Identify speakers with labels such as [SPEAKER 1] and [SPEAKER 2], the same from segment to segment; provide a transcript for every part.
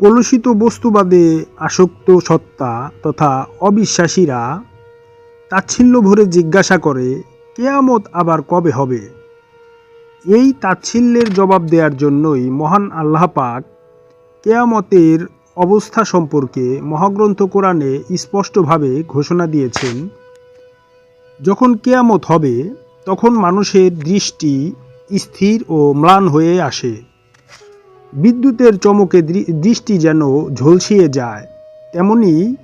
[SPEAKER 1] কলুষিত বস্তুবাদে আসক্ত সত্তা তথা অবিশ্বাসীরা তাচ্ছিল্য ভরে জিজ্ঞাসা করে, কেয়ামত আবার কবে হবে? এই তাচ্ছিল্যের জবাব দেওয়ার জন্যই মহান আল্লাহ পাক কেয়ামতের অবস্থা সম্পর্কে মহাগ্রন্থ কোরআনে স্পষ্টভাবে ঘোষণা দিয়েছেন। যখন কেয়ামত হবে, তখন মানুষের দৃষ্টি স্থির ও ম্লান হয়ে আসে। বিদ্যুতের চমকে দৃষ্টি যেন ঝলসিয়ে যায়, তেমনি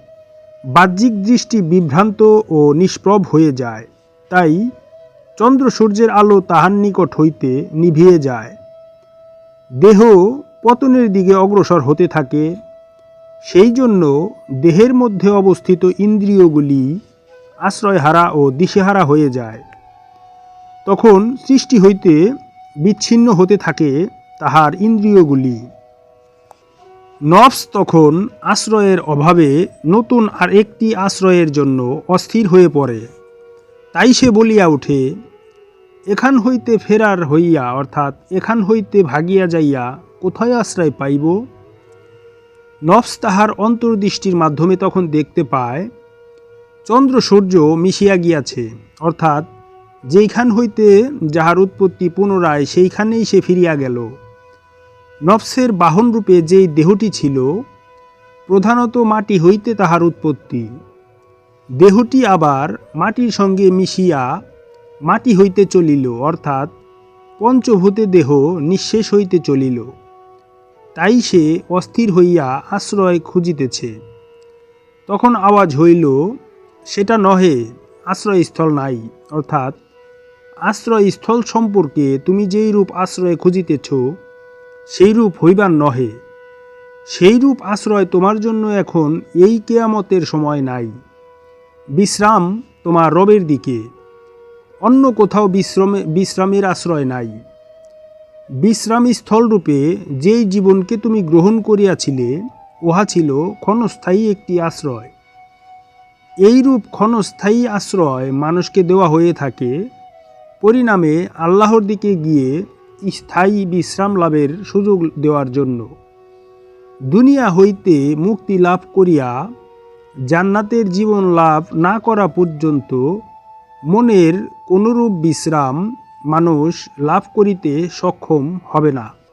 [SPEAKER 1] বাহ্যিক দৃষ্টি বিভ্রান্ত ও নিষ্প্রভ হয়ে যায়। তাই চন্দ্র সূর্যের আলো তাহার নিকট হইতে নিভিয়ে যায়। দেহ পতনের দিকে অগ্রসর হতে থাকে। সেই জন্য দেহের মধ্যে অবস্থিত ইন্দ্রিয়গুলি আশ্রয়হারা ও দিশেহারা হয়ে যায়। তখন সৃষ্টি হইতে বিচ্ছিন্ন হতে থাকে। তাহার ইন্দ্রিয়গুলি। নফস তখন আশ্রয়ের অভাবে নতুন আর একটি আশ্রয়ের জন্য অস্থির হয়ে পড়ে। তাই সে বলিয়া ওঠে এখান হইতে ফেরার হইয়া, অর্থাৎ এখান হইতে ভাগিয়া যাইয়া কোথায় আশ্রয় পাইব? নফস তাহার অন্তর্দৃষ্টির মাধ্যমে তখন দেখতে পায়, চন্দ্র সূর্য মিশিয়া গিয়াছে, অর্থাৎ যেইখান হইতে যাহার উৎপত্তি পুনরায় সেইখানেই সে ফিরিয়া গেল। নফসের বাহনরূপে যেই দেহটি ছিল, প্রধানত মাটি হইতে তাহার উৎপত্তি। দেহটি আবার মাটির সঙ্গে মিশিয়া মাটি হইতে চলিল, অর্থাৎ পঞ্চভূতে দেহ নিঃশেষ হইতে চলিল। তাই সে অস্থির হইয়া আশ্রয় খুঁজিতেছে। তখন আওয়াজ হইল, সেটা নহে, আশ্রয়স্থল নাই, অর্থাৎ আশ্রয়স্থল সম্পর্কে তুমি যেই রূপ আশ্রয় খুঁজিতেছ সেই রূপ হইবার নহে। সেই রূপ আশ্রয় তোমার জন্য এখন এই কেয়ামতের সময় নাই। বিশ্রাম তোমার রবের দিকে। অন্য কোথাও বিশ্রামে বিশ্রামের আশ্রয় নাই। বিশ্রামী স্থলরূপে যেই জীবনকে তুমি গ্রহণ করিয়াছিলে, উহা ছিল ক্ষণস্থায়ী একটি আশ্রয়। এইরূপ ক্ষণস্থায়ী আশ্রয় মানুষকে দেওয়া হয়ে থাকে। পরিণামে আল্লাহর দিকে গিয়ে স্থায়ী বিশ্রাম লাভের সুযোগ দেওয়ার জন্য। দুনিয়া হইতে মুক্তি লাভ করিয়া জান্নাতের জীবন লাভ না করা পর্যন্ত মনের কোনরূপ বিশ্রাম মানুষ লাভ করিতে সক্ষম হবে না।